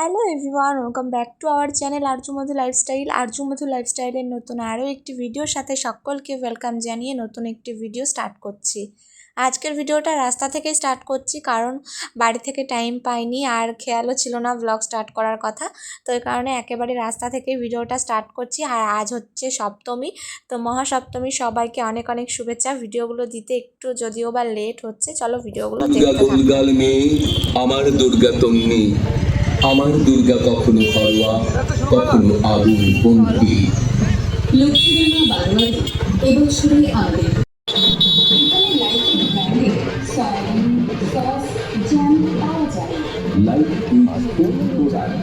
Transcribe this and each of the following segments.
Hello everyone welcome back to our channel Arzu Madhu lifestyle Arzu Madhu লাইফস্টাইলের নতুন আরও একটি ভিডিওর সাথে সকলকে ওয়েলকাম জানিয়ে নতুন একটি ভিডিও স্টার্ট করছি। আজকের ভিডিওটা রাস্তা থেকেই স্টার্ট করছি কারণ বাড়ি থেকে টাইম পাইনি আর খেয়ালও ছিল না ব্লগ স্টার্ট করার কথা। তো এই কারণে একেবারে রাস্তা থেকেই ভিডিওটা স্টার্ট করছি। আর আজ হচ্ছে সপ্তমী তো মহাসপ্তমী সবাইকে অনেক অনেক শুভেচ্ছা। ভিডিওগুলো দিতে একটু যদিও বা লেট হচ্ছে চলো ভিডিওগুলো দেখতে আমার দুর্গা তন্নি। আমার দুর্গা কখনো ঘরোয়া কখনো আগুন বন্দি। লক্ষ্মীরানা বারোয়ারি এবং সুরে আবেগ এখানে লাইটের ব্র্যান্ডে soybean sauce jam life is product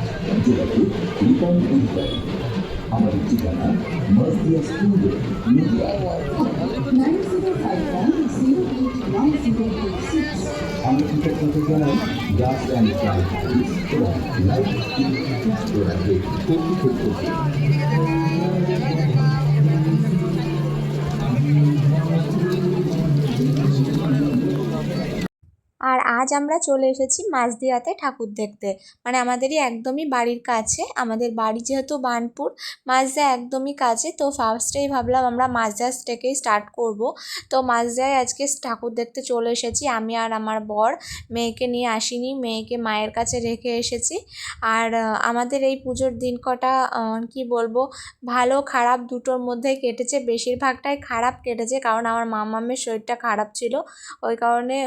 যোগাযোগ রিপন উদ্যান। আমাদের ঠিকানা Mazdia school media. Nine zero five one zero eight one zero eight six. আমরা কৃতজ্ঞতা জানাই গাছ অ্যান্ড লাইফ কর্তৃপক্ষকে আর আজ আমরা চলে এসেছি মাঝদিয়াতে ঠাকুর দেখতে। মানে আমাদেরই একদমই বাড়ির কাছে, আমাদের বাড়ি যেহেতু বার্নপুর মাঝদা একদমই কাছে, তো ফার্স্টেই ভাবলাম আমরা মাঝদিয়া থেকেই স্টার্ট করব। তো মাঝদায় আজকে ঠাকুর দেখতে চলে এসেছি, আমি আর আমার বর। মেয়েকে নিয়ে আসিনি, মেয়েকে মায়ের কাছে রেখে এসেছি। আর আমাদের এই পুজোর দিন কটা কি বলব, ভালো খারাপ দুটোর মধ্যে কেটেছে, বেশিরভাগটাই খারাপ কেটেছে, কারণ আমার মামামের শরীরটা খারাপ ছিল। ওই কারণে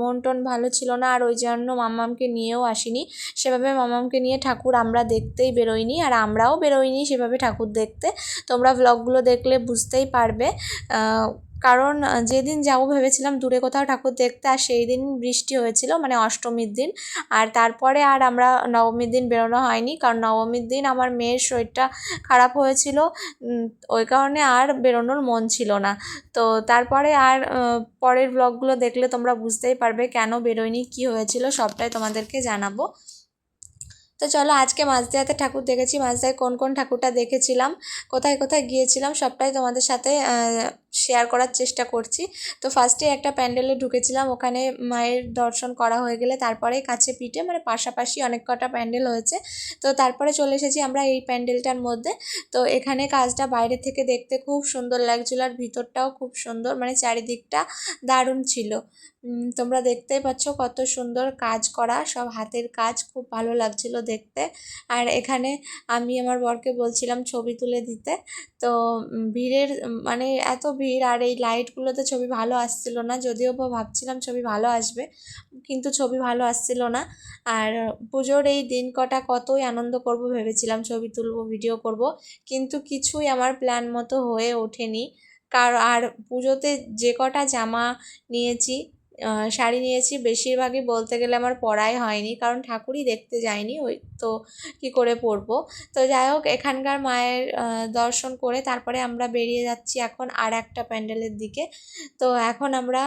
মন টন ভালো ছিল না, আর ওই জন্য মামামকে নিয়েও আসিনি। সেভাবে মামামকে নিয়ে ঠাকুর আমরা দেখতেই বেরোইনি আর আমরাও বেরোইনি সেভাবে ঠাকুর দেখতে। তোমরা ব্লগগুলো দেখলে বুঝতেই পারবে কারণ যেদিন যাব ভেবেছিলাম দূরে কোথাও ঠাকুর দেখতে, আর সেই দিন বৃষ্টি হয়েছিল মানে অষ্টমীর দিন। আর তারপরে আর আমরা নবমীর দিন বেরোনো হয়নি, কারণ নবমীর দিন আমার মেয়ের শরীরটা খারাপ হয়েছিল। ওই কারণে আর বেরোনোর মন ছিল না। তো তারপরে আর পরের ব্লগগুলো দেখলে তোমরা বুঝতেই পারবে কেন বেরোয়নি, কি হয়েছিল, সবটাই তোমাদেরকে জানাব। তো চলো, আজকে মাঝদিয়াতে ঠাকুর দেখেছি, মাঝদিয়ায় কোন কোন ঠাকুরটা দেখেছিলাম, কোথায় কোথায় গিয়েছিলাম, সবটাই তোমাদের সাথে শেয়ার করার চেষ্টা করছি। তো ফার্স্টে একটা প্যান্ডেলে ঢুকেছিলাম, ওখানে মায়ের দর্শন করা হয়ে গেলে তারপরে কাছে পিঠে মানে পাশাপাশি অনেক কটা প্যান্ডেল হয়েছে। তো তারপরে চলে এসেছি আমরা এই প্যান্ডেলটার মধ্যে। তো এখানে কাজটা বাইরে থেকে দেখতে খুব সুন্দর লাগছিল আর ভিতরটাও খুব সুন্দর মানে চারিদিকটা দারুণ ছিল। তোমরা দেখতেই পাচ্ছ কত সুন্দর কাজ করা, সব হাতের কাজ, খুব ভালো লাগছিল দেখতে। আর এখানে আমি আমার বরকে বলছিলাম ছবি তুলে দিতে। তো ভিড়ের মানে এত ভিড় আর এই লাইটগুলোতে ছবি ভালো আসছিল না। যদিও বা ভাবছিলাম ছবি ভালো আসবে, কিন্তু ছবি ভালো আসছিল না। আর পুজোর এই দিন কটা কতই আনন্দ করব ভেবেছিলাম, ছবি তুলব ভিডিও করব, কিন্তু কিছুই আমার প্ল্যান মতো হয়ে ওঠেনি। কার, আর পুজোতে যে কটা জামা নিয়েছি শাড়ি নিয়েছি। বেশিরভাগই বলতে গেলে আমার পরাই হয়নি, কারণ ঠাকুরই দেখতে যাইনি ওই তো কি করে পরবো? তো যাই হোক, এখানকার মায়ের দর্শন করে তারপরে আমরা বেরিয়ে যাচ্ছি এখন আর একটা প্যান্ডেলের দিকে। তো এখন আমরা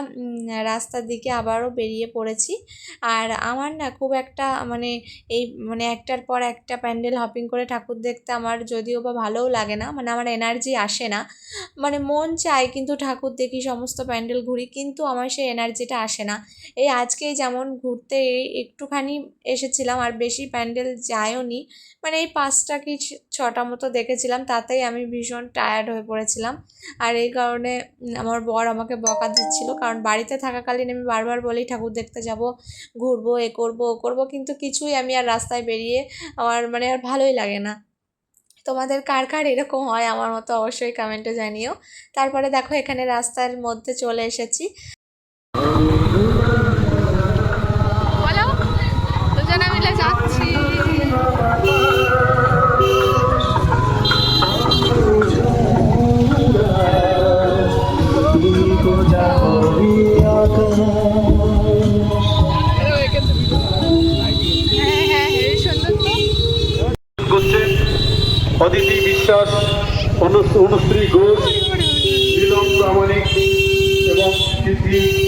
রাস্তার দিকে আবারও বেরিয়ে পড়েছি। আর আমার না খুব একটা মানে এই মানে একটার পর একটা প্যান্ডেল হপিং করে ঠাকুর দেখতে আমার যদিও বা ভালোও লাগে না মানে আমার এনার্জি আসে না। মানে মন চায় কিন্তু ঠাকুর দেখি, সমস্ত প্যান্ডেল ঘুরি, কিন্তু আমার সেই এনার্জিটা আসে না। এই আজকেই যেমন ঘুরতে একটুখানি এসেছিলাম, আর বেশি প্যান্ডেল যায়ও নি। মানে এই পাঁচটা কি ছটা মতো দেখেছিলাম, তাতেই আমি ভীষণ টায়ার্ড হয়ে পড়েছিলাম। আর এই কারণে আমার বর আমাকে বকা দিচ্ছিল, কারণ বাড়িতে থাকাকালীন আমি বারবার বলি, ঠাকুর দেখতে যাব, ঘুরবো, এ করব, ও করব। কিন্তু কিছুই আমি আর রাস্তায় বেরিয়ে আমার মানে আর ভালোই লাগে না। তোমাদের কার কার এরকম হয় আমার মতো অবশ্যই কমেন্টে জানিও। তারপরে দেখো, এখানে রাস্তার মধ্যে চলে এসেছি। ঘোষ নীলম প্রামাণিক এবং কৃতি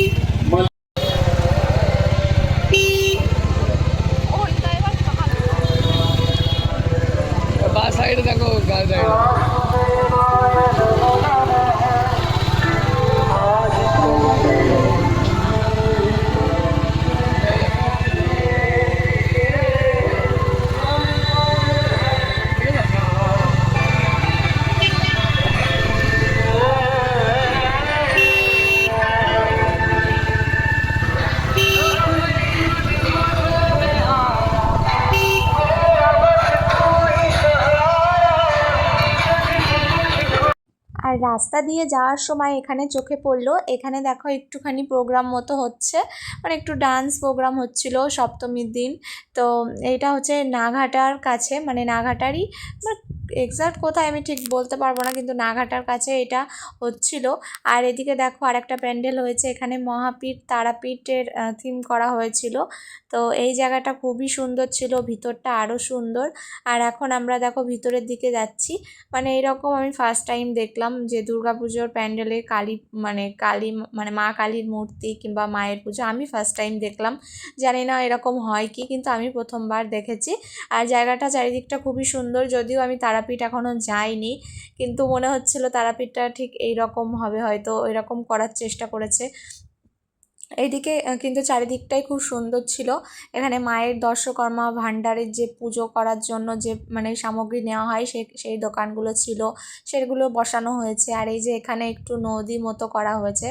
রাস্তা দিয়ে যাওয়ার সময় এখানে চোখে পড়ল। এখানে দেখো একটুখানি প্রোগ্রাম মতো হচ্ছে। মানে একটু ডান্স প্রোগ্রাম হচ্ছিল সপ্তমীর দিন। তো এটা হচ্ছে নাঘাটার কাছে। মানে নাঘাটারই এক্সাক্ট কোথায় আমি ঠিক বলতে পারব না, কিন্তু নাঘাটার কাছে এটা হচ্ছিল। আর এদিকে দেখো আরেকটা প্যান্ডেল হয়েছে, এখানে মহাপীঠ, তারাপীঠের থিম করা হয়েছিল। তো এই জায়গাটা খুবই সুন্দর ছিল, ভিতরটা আরও সুন্দর। আর এখন আমরা দেখো ভিতরের দিকে যাচ্ছি। মানে এইরকম আমি ফার্স্ট টাইম দেখলাম যে দুর্গাপুজোর প্যান্ডেলে কালী মানে কালী মানে মা কালীর মূর্তি কিংবা মায়ের পুজো আমি ফার্স্ট টাইম দেখলাম। জানি না এরকম হয় কি, কিন্তু আমি প্রথমবার দেখেছি। আর জায়গাটা চারিদিকটা খুবই সুন্দর, যদিও আমি তারাপীঠ এখনও যায়নি, কিন্তু মনে হচ্ছিল তারাপীঠটা ঠিক এই রকম হবে, হয়তো এরকম করার চেষ্টা করেছে। এইদিকে কিন্তু চারিদিকটাই খুব সুন্দর ছিল। এখানে মায়ের দর্শকর্মা, ভাণ্ডারের যে পুজো করার জন্য যে মানে সামগ্রী নেওয়া হয়, সে, সেই দোকানগুলো ছিল। সেগুলো বসানো হয়েছে। আর এই যে এখানে একটু নদী মতো করা হয়েছে।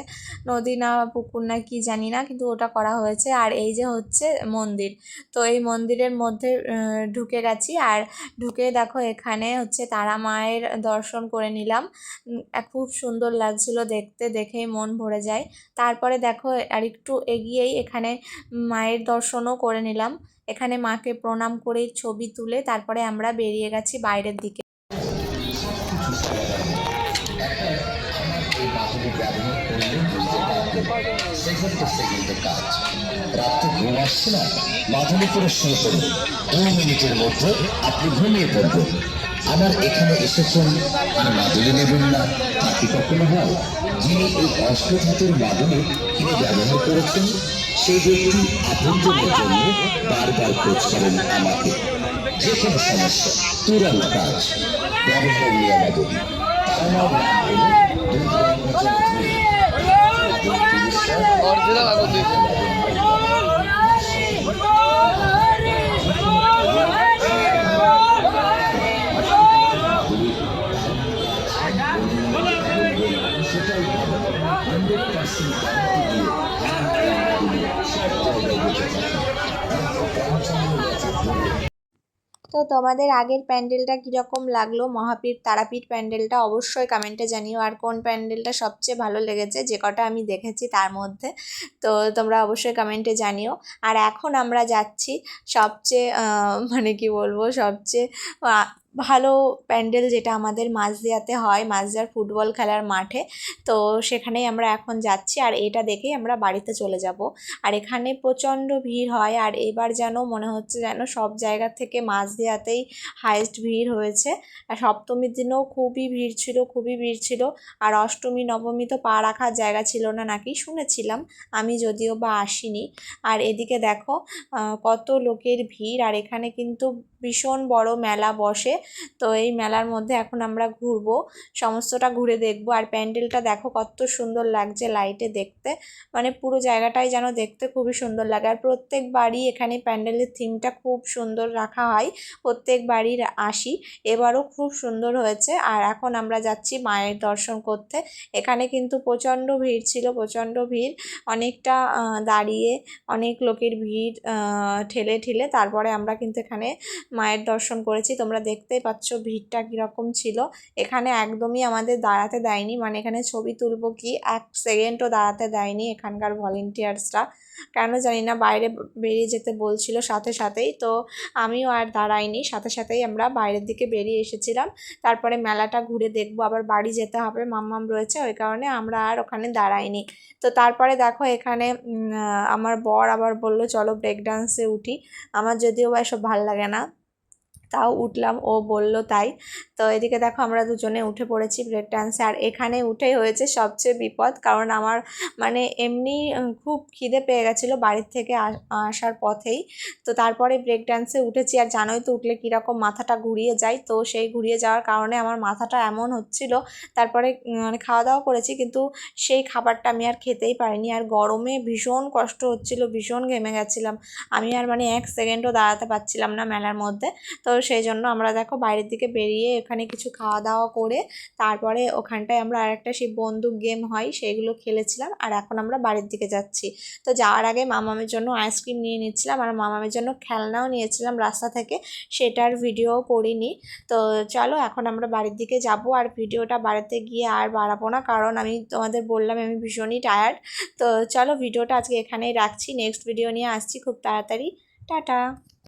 নদী না, পুকুর না, কি জানি না, কিন্তু ওটা করা হয়েছে। আর এই যে হচ্ছে মন্দির। তো এই মন্দিরের মধ্যে ঢুকে গেছি। আর ঢুকে দেখো, এখানে হচ্ছে তারা মায়ের দর্শন করে নিলাম। খুব সুন্দর লাগছিল দেখতে, দেখেই মন ভরে যায়। তারপরে দেখো, আর একটু এগিয়েই এখানে মায়ের দর্শনও করে নিলাম। এখানে মাকে প্রণাম করে ছবি তুলে তারপরে আমরা বেরিয়ে গেছি বাইরের দিকে। রাত্রে ঘুম আসছে না মিনিটের মধ্যে আপনি ঘুমিয়ে পড়বেন। আমার এখানে এসেছেন আর মাদুলি নেবেন না, তা কি কখনো হয়? যিনি এই অষ্টধাতুর মাদুলি কিনে ব্যবহার করেছেন, সেই ব্যক্তি আপনজনের জন্য বারবার খোঁজ করেন আমাকে। যে কোনো সমস্যা, তুরান্ত কাজ, ব্যবহার নিয়ে মাদুলি আমার নাম হলো তো তোমাদের আগের প্যান্ডেলটা কীরকম লাগল? মহাপীঠ তারাপীঠ প্যান্ডেলটা অবশ্যই কমেন্টে জানিও। আর কোন প্যান্ডেলটা সবচেয়ে ভালো লেগেছে? যে কটা আমি দেখেছি তার মধ্যে। তো তোমরা অবশ্যই কমেন্টে জানিও। আর এখন আমরা যাচ্ছি সবচেয়ে মানে কি বলব? সবচেয়ে ভালো প্যান্ডেল যেটা আমাদের মাঝদিয়াতে হয়, মাঝদিয়ার ফুটবল খেলার মাঠে। তো সেখানেই আমরা এখন যাচ্ছি আর এটা দেখেই আমরা বাড়িতে চলে যাব। আর এখানে প্রচণ্ড ভিড় হয় আর এবার যেন মনে হচ্ছে যেন সব জায়গা থেকে মাঝদিয়াতেই হায়েস্ট ভিড় হয়েছে। আর সপ্তমীর দিনেও খুবই ভিড় ছিল, খুবই ভিড় ছিল। আর অষ্টমী, নবমী তো পা রাখার জায়গা ছিল না নাকি? শুনেছিলাম, আমি যদিও বা আসিনি। আর এদিকে দেখো কত লোকের ভিড়। আর এখানে কিন্তু ভীষণ বড় মেলা বসে। তো এই মেলার মধ্যে এখন আমরা ঘুরবো। সমস্তটা ঘুরে দেখব। আর প্যান্ডেলটা দেখো কত সুন্দর লাগছে লাইটে দেখতে। মানে পুরো জায়গাটাই যেন দেখতে খুবই সুন্দর লাগে। আর প্রত্যেক বাড়ি এখানে প্যান্ডেলের থিমটা খুব সুন্দর রাখা হয়। প্রত্যেক বাড়ির আসি। এবারও খুব সুন্দর হয়েছে। আর এখন আমরা যাচ্ছি মায়ের দর্শন করতে। এখানে কিন্তু প্রচণ্ড ভিড় ছিল, প্রচণ্ড ভিড়। অনেকটা দাঁড়িয়ে অনেক লোকের ভিড় ঠেলে ঠেলে। তারপরে আমরা কিন্তু এখানে মায়ের দর্শন করেছি। তোমরা দেখতেই পাচ্ছ ভিড়টা কীরকম ছিল। এখানে একদমই আমাদের দাঁড়াতে দেয়নি। মানে এখানে ছবি তুলবো কি? এক সেকেন্ডও দাঁড়াতে দেয়নি এখানকার ভলেন্টিয়ার্সরা কেন জানি না, বাইরে বেরিয়ে যেতে বলছিল সাথে সাথেই। তো আমিও আর দাঁড়াইনি। সাথে সাথেই আমরা বাইরের দিকে বেরিয়ে এসেছিলাম। তারপরে মেলাটা ঘুরে দেখব, আবার বাড়ি যেতে হবে, মাম্মাম রয়েছে, ওই কারণে আমরা আর ওখানে দাঁড়াইনি। তো তারপরে দেখো এখানে আমার বর আবার বলল, চলো ব্রেক ডান্সে উঠি। আমার যদিও বা এসব ভালো লাগে না। তাও উঠলাম। ও বলল, তাই? তো এদিকে দেখো আমরা দুজনে উঠে পড়েছি ব্রেক ডান্সে আর এখানে উঠেই হয়েছে সবচেয়ে বিপদ, কারণ আমার মানে এমনি খুব খিদে পেয়ে গেছিল বাড়ির থেকে আসার পথেই। তো তারপরে ব্রেক ডান্সে উঠেছি। আর জানোই তো উঠলে কীরকম মাথাটা ঘুরিয়ে যায়। তো সেই ঘুরিয়ে যাওয়ার কারণে আমার মাথাটা এমন হচ্ছিল, তারপরে মানে খাওয়া দাওয়া করেছি, কিন্তু সেই খাবারটা আমি আর খেতেই পারিনি। আর গরমে ভীষণ কষ্ট হচ্ছিল, ভীষণ ঘেমে গেছিলাম। আমি আর মানে এক সেকেন্ডও দাঁড়াতে পারছিলাম না মেলার মধ্যে। তো সেই জন্য আমরা দেখো বাইরের দিকে বেরিয়ে এখানে কিছু খাওয়া দাওয়া করে তারপরে ওখানটায় আমরা আরেকটা সেই বন্দুক গেম হয়, সেইগুলো খেলেছিলাম আর এখন আমরা বাড়ির দিকে যাচ্ছি। তো যাওয়ার আগে মামামের জন্য আইসক্রিম নিয়ে নিচ্ছিলাম আর মামামের জন্য খেলনাও নিয়েছিলাম রাস্তা থেকে, সেটার ভিডিও করিনি। তো চলো এখন আমরা বাড়ির দিকে যাব আর ভিডিওটা বাড়িতে গিয়ে আর বাড়াবো না, কারণ আমি তোমাদের বললাম আমি ভীষণই টায়ার্ড তো চলো ভিডিওটা আজকে এখানেই রাখছি নেক্সট ভিডিও নিয়ে আসছি, খুব তাড়াতাড়ি। টাটা!